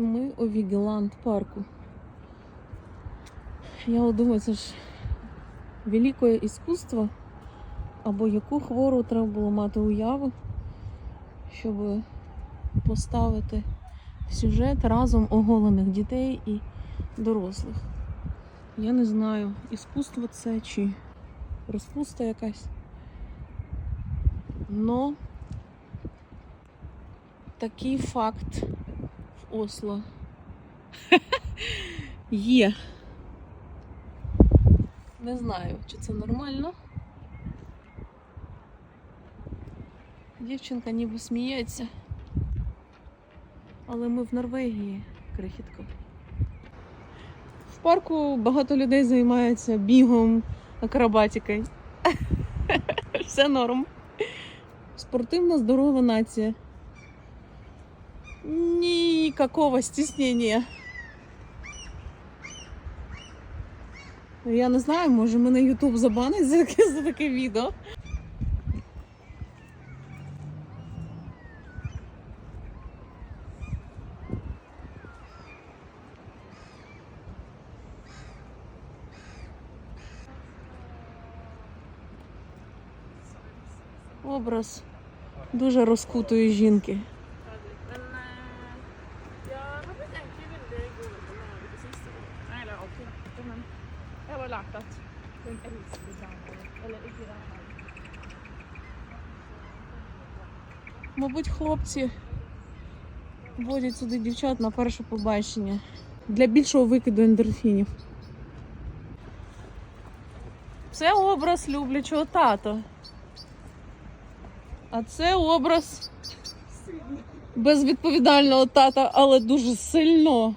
Ми у Вігеланд парку. Я думаю, це ж велике іскусство, або яку хвору треба було мати уяву, щоб поставити сюжет разом оголених дітей і дорослих. Я не знаю, іскусство це чи розпуста якась. Но такий факт Осло є. Не знаю, чи це нормально. Дівчинка ніби сміється. Але ми в Норвегії, крихітко. В парку багато людей займається бігом, акробатикою. Все норм. Спортивна здорова нація. Никакого стеснения. Я не знаю, може мене YouTube забанить за таке, за таке відео. Образ дуже розкутої жінки. Elsker samer. Eller ikke det her. Мабуть, хлопці водять сюди дівчат на перше побачення для більшого викиду ендорфінів. Це образ люблячого тата. А це образ безвідповідального тата, але дуже сильно.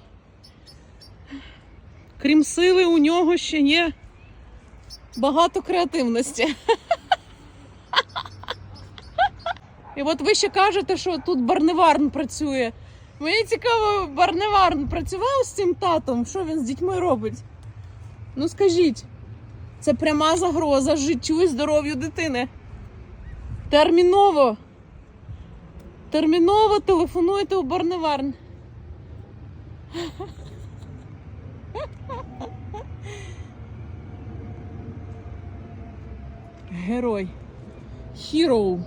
Крім сили, у нього ще є багато креативності. І от ви ще кажете, що тут Барневарн працює. Мені цікаво, Барневарн працював з цим татом? Що він з дітьми робить? Ну скажіть, це пряма загроза життю і здоров'ю дитини. Терміново. Терміново телефонуйте у Барневарн. Герой. Hero.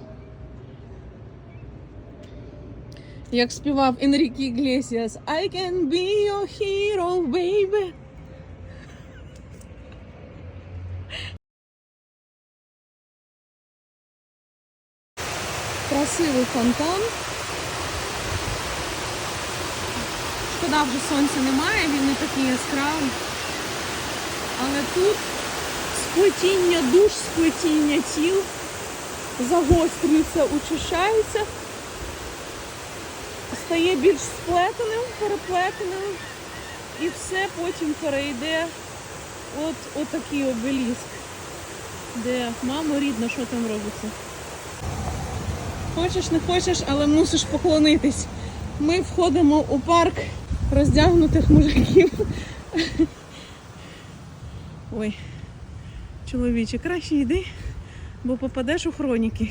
Як співав Енрікі Іглесіас I can be your hero, baby. Красивий фонтан. Шкода вже сонця немає, він не такий яскравий. Але тут сплетіння душ, сплетіння тіл загострюється, учащається стає більш сплетеним, переплетеним, і все потім перейде от отакий обеліск, де мамо рідна, що там робиться. Хочеш, не хочеш, але мусиш поклонитись. Ми входимо у парк роздягнутих мужиків. Ой, чоловіче, краще йди, бо попадеш у хроніки.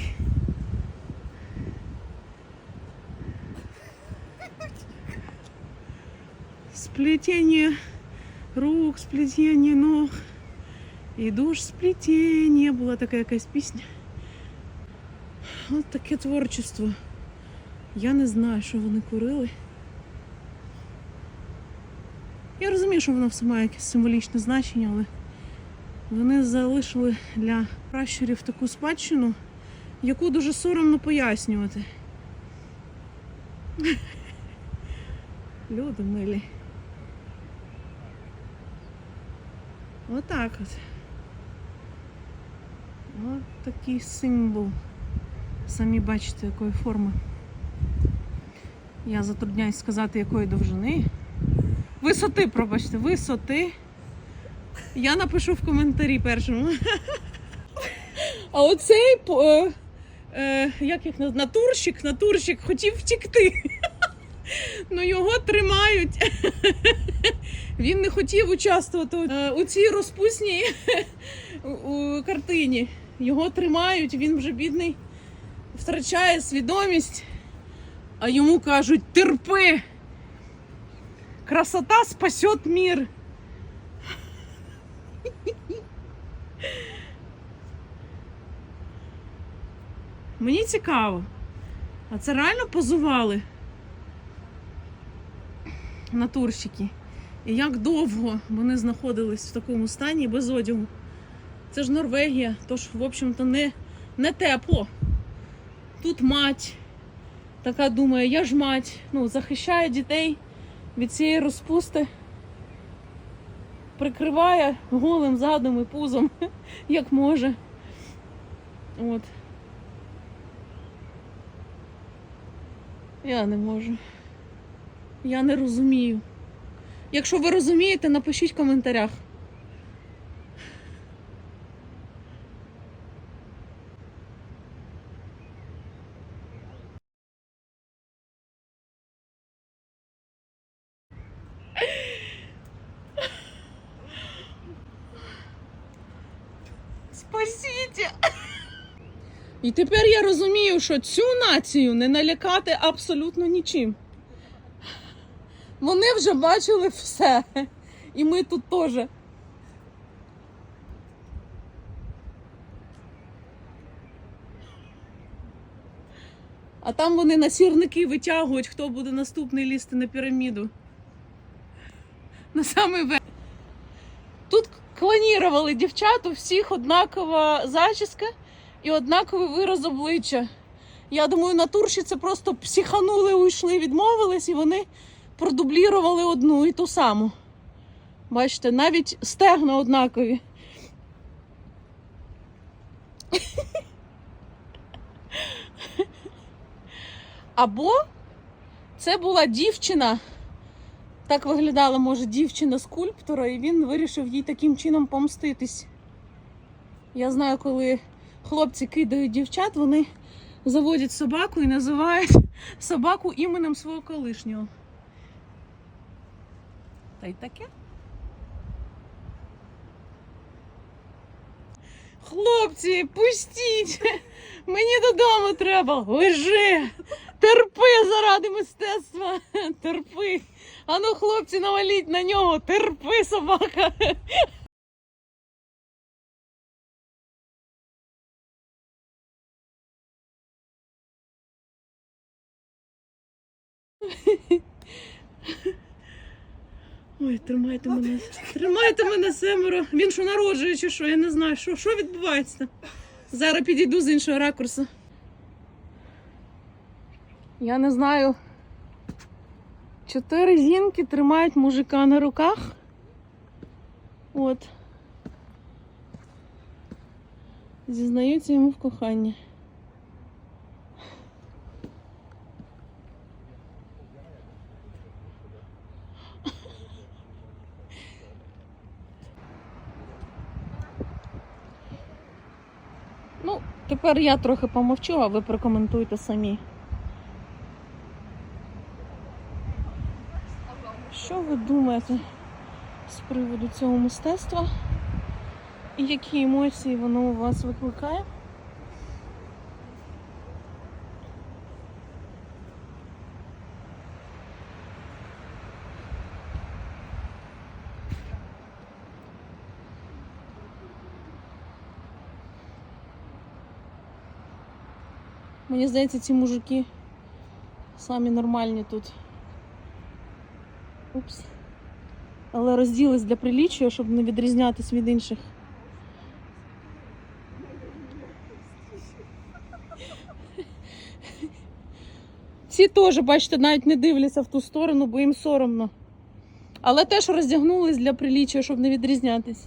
Сплетение рук, сплетение ног. І душ сплетіння. Була така якась пісня. От таке творчество. Я не знаю, що вони курили. Я розумію, що воно все має якесь символічне значення, але вони залишили для пращурів таку спадщину, яку дуже соромно пояснювати. Люди милі. Отак от. От такий символ. Самі бачите, якої форми. Я затрудняюсь сказати, якої довжини. Висоти, пробачте, висоти. Я напишу в коментарі першому. А оцей е, е, як їх наз- натурщик, натурщик хотів втікти. Ну його тримають. Він не хотів участвувати е, у цій розпусній картині. Його тримають, він вже бідний втрачає свідомість, а йому кажуть терпи. Красота спасет мир. Мені цікаво. А це реально позували натурщики. І як довго вони знаходились в такому стані без одягу. Це ж Норвегія, тож, в общем-то, не, не тепло. Тут мать така думає, я ж мать, ну, захищає дітей від цієї розпусти, прикриває голим задом і пузом, як може. От. Я не можу. Я не розумію. Якщо ви розумієте, напишіть в коментарях. Спасіть! І тепер я розумію, що цю націю не налякати абсолютно нічим. Вони вже бачили все. І ми тут теж. А там вони на сірники витягують, хто буде наступний лізти на піраміду. На самий верх. Тут клонірували дівчат, у всіх однакова зачіска і однаковий вираз обличчя. Я думаю, натурші це просто психанули, уйшли, відмовились, і вони продублірували одну і ту саму. Бачите, навіть стегна однакові. Або це була дівчина, так виглядала, може, дівчина скульптора, і він вирішив їй таким чином помститись. Я знаю, коли хлопці кидають дівчат, вони заводять собаку і називають собаку іменем свого колишнього. Та й таке. Хлопці, пустіть! Мені додому треба. Лежи! Терпи заради мистецтва! Терпи! Ану, хлопці, наваліть на нього! Терпи, собака! Ой, тримайте мене. Тримайте мене семеро. Він що народжує чи що? Я не знаю, що, що відбувається. Зараз підійду з іншого ракурсу. Я не знаю. Чотири жінки тримають мужика на руках. От. Зізнаються йому в коханні. Ну, тепер я трохи помовчу, а ви прокоментуйте самі. Що ви думаєте з приводу цього мистецтва? І які емоції воно у вас викликає? Мені здається, ці мужики самі нормальні тут. Упс. Але розділись для приліччя, щоб не відрізнятись від інших. Ці теж, бачите, навіть не дивляться в ту сторону, бо їм соромно. Але теж роздягнулись для приліччя, щоб не відрізнятись.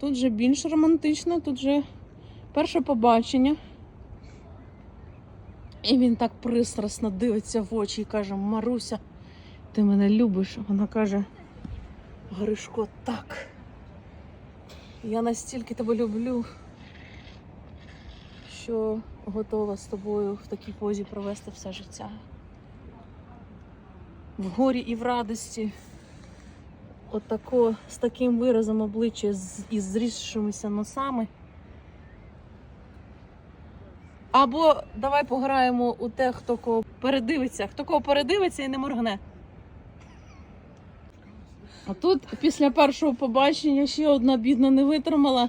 Тут же більш романтично, тут же перше побачення. І він так пристрасно дивиться в очі і каже: Маруся, ти мене любиш. Вона каже: Гришко, так. Я настільки тебе люблю, що готова з тобою в такій позі провести все життя. В горі і в радості. Отако з таким виразом обличчя з, із зрізшимися носами. Або давай пограємо у те, хто кого передивиться, хто кого передивиться і не моргне. А тут після першого побачення ще одна бідна не витримала.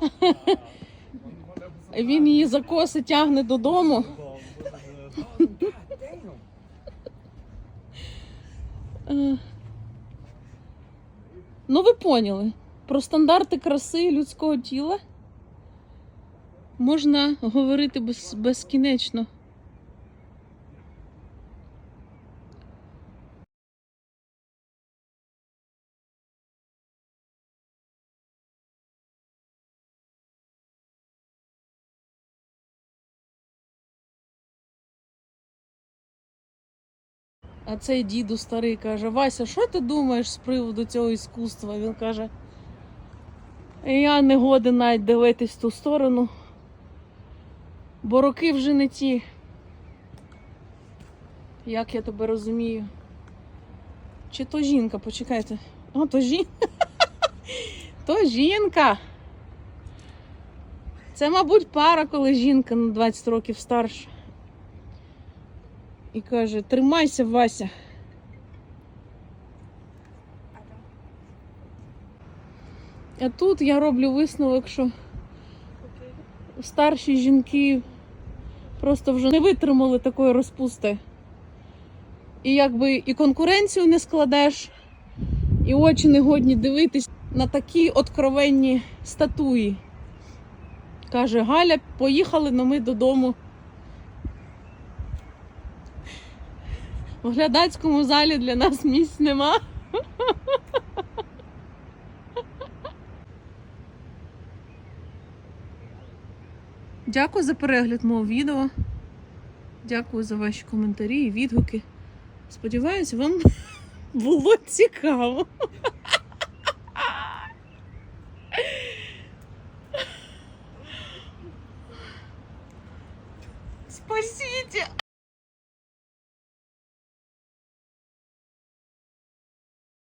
Він її за коси тягне додому. Ну, ви поняли. Про стандарти краси людського тіла можна говорити без, безкінечно. А цей діду старий каже: Вася, що ти думаєш з приводу цього іскусства? Він каже, я не годен навіть дивитись в ту сторону, бо роки вже не ті. Як я тебе розумію? Чи то жінка, почекайте. А, то жінка. То жінка. Це, мабуть, пара, коли жінка на 20 років старша. І каже: тримайся, Вася. А тут я роблю висновок, що старші жінки просто вже не витримали такої розпусти. І якби і конкуренцію не складеш, і очі не годні дивитись на такі откровенні статуї. Каже, Галя, поїхали, но ми додому. В глядацькому залі для нас місць нема. Дякую за перегляд мого відео. Дякую за ваші коментарі і відгуки. Сподіваюсь, вам було цікаво.